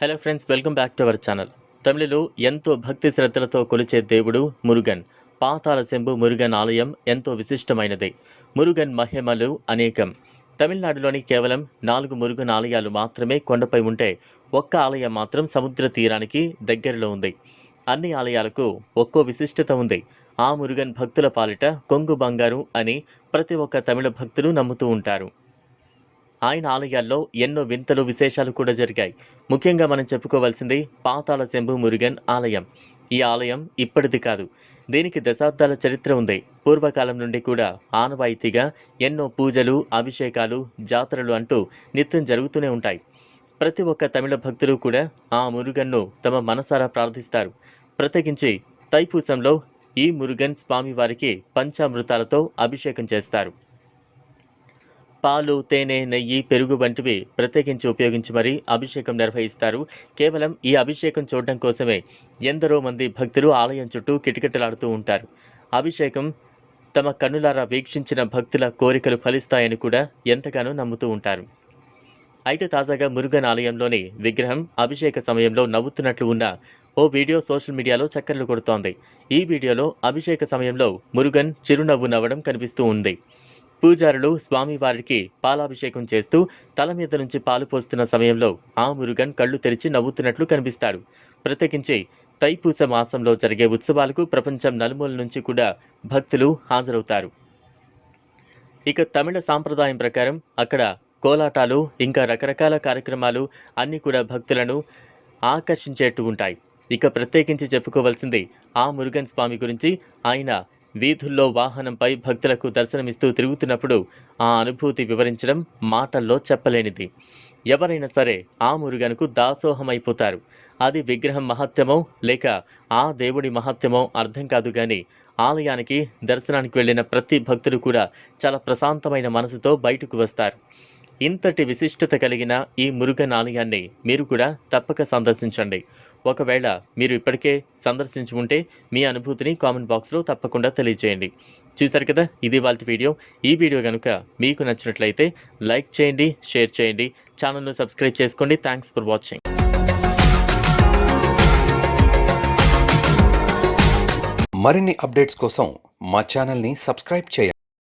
Hello friends welcome back to our channel. తమిళలో ఎంతో భక్తి శ్రద్ధలతో కొలిచే దేవుడు మురుగన్. పాతాల శంభు మురుగన్ ఆలయం ఎంతో విశిష్టమైనది. మురుగన్ మహిమలు అనేకం. తమిళనాడులోని కేవలం నాలుగు మురుగన్ ఆలయాలు మాత్రమే కొండపై ఉంటే ఒక్క ఆలయం మాత్రం సముద్ర తీరానికి దగ్గరలో ఉంది. అన్ని ఆలయాలకు ఒక్కో విశిష్టత ఉంది. ఆ మురుగన్ భక్తుల పాలిట కొంగు బంగారు అని ప్రతి ఒక్క తమిళ భక్తులు నమ్ముతూ ఉంటారు. ఆయన ఆలయాల్లో ఎన్నో వింతలు విశేషాలు కూడా జరిగాయి. ముఖ్యంగా మనం చెప్పుకోవాల్సింది పాతాళ శంభు మురుగన్ ఆలయం. ఈ ఆలయం ఇప్పటిది కాదు. దీనికి దశాబ్దాల చరిత్ర ఉంది. పూర్వకాలం నుండి కూడా ఆనవాయితీగా ఎన్నో పూజలు అభిషేకాలు జాతరలు అంటూ నిత్యం జరుగుతూనే ఉంటాయి. ప్రతి ఒక్క తమిళ భక్తులు కూడా ఆ మురుగన్ను తమ మనసారా ప్రార్థిస్తారు. ప్రత్యేకించి తైపూసంలో ఈ మురుగన్ స్వామివారికి పంచామృతాలతో అభిషేకం చేస్తారు. పాలు తేనె నెయ్యి పెరుగు వంటివి ప్రత్యేకించి ఉపయోగించి మరీ అభిషేకం నిర్వహిస్తారు. కేవలం ఈ అభిషేకం చూడడం కోసమే ఎందరో మంది భక్తులు ఆలయం చుట్టూ కిటకిటలాడుతూ ఉంటారు. అభిషేకం తమ కన్నులారా వీక్షించిన భక్తుల కోరికలు ఫలిస్తాయని కూడా ఎంతగానో నమ్ముతూ ఉంటారు. అయితే తాజాగా మురుగన్ ఆలయంలోని విగ్రహం అభిషేక సమయంలో నవ్వుతున్నట్లు ఉన్న ఓ వీడియో సోషల్ మీడియాలో చక్కర్లు కొడుతోంది. ఈ వీడియోలో అభిషేక సమయంలో మురుగన్ చిరునవ్వు నవ్వడం కనిపిస్తూ ఉంది. పూజారులు స్వామివారికి పాలాభిషేకం చేస్తూ తల మీద నుంచి పాలు పోస్తున్న సమయంలో ఆ మురుగన్ కళ్ళు తెరిచి నవ్వుతున్నట్లు కనిపిస్తాడు. ప్రత్యేకించి తైపూస మాసంలో జరిగే ఉత్సవాలకు ప్రపంచం నలుమూల నుంచి కూడా భక్తులు హాజరవుతారు. ఇక తమిళ సాంప్రదాయం ప్రకారం అక్కడ కోలాటాలు ఇంకా రకరకాల కార్యక్రమాలు అన్నీ కూడా భక్తులను ఆకర్షించేట్టు ఉంటాయి. ఇక ప్రత్యేకించి చెప్పుకోవాల్సింది ఆ మురుగన్ స్వామి గురించి. ఆయన వీధుల్లో వాహనంపై భక్తులకు దర్శనమిస్తూ తిరుగుతున్నప్పుడు ఆ అనుభూతి వివరించడం మాటల్లో చెప్పలేనిది. ఎవరైనా సరే ఆ మురుగనుకు దాసోహమైపోతారు. అది విగ్రహం మహత్యమో లేక ఆ దేవుడి మహత్యమో అర్థం కాదు కానీ ఆలయానికి దర్శనానికి వెళ్ళిన ప్రతి భక్తుడు కూడా చాలా ప్రశాంతమైన మనసుతో బయటకు వస్తారు. ఇంతటి విశిష్టత కలిగిన ఈ మురుగన్ ఆలయాన్ని మీరు కూడా తప్పక సందర్శించండి. ఒకవేళ మీరు ఇప్పటికే సందర్శించి ఉంటే మీ అనుభూతిని కామెంట్ బాక్స్లో తప్పకుండా తెలియజేయండి. చూశారు కదా? ఇది వాళ్ళ వీడియో. ఈ వీడియో కనుక మీకు నచ్చినట్లయితే లైక్ చేయండి షేర్ చేయండి ఛానల్ను సబ్స్క్రైబ్ చేసుకోండి. థ్యాంక్స్ ఫర్ వాచింగ్ మరిన్ని అప్డేట్స్ కోసం మా ఛానల్ని సబ్స్క్రైబ్ చేయండి.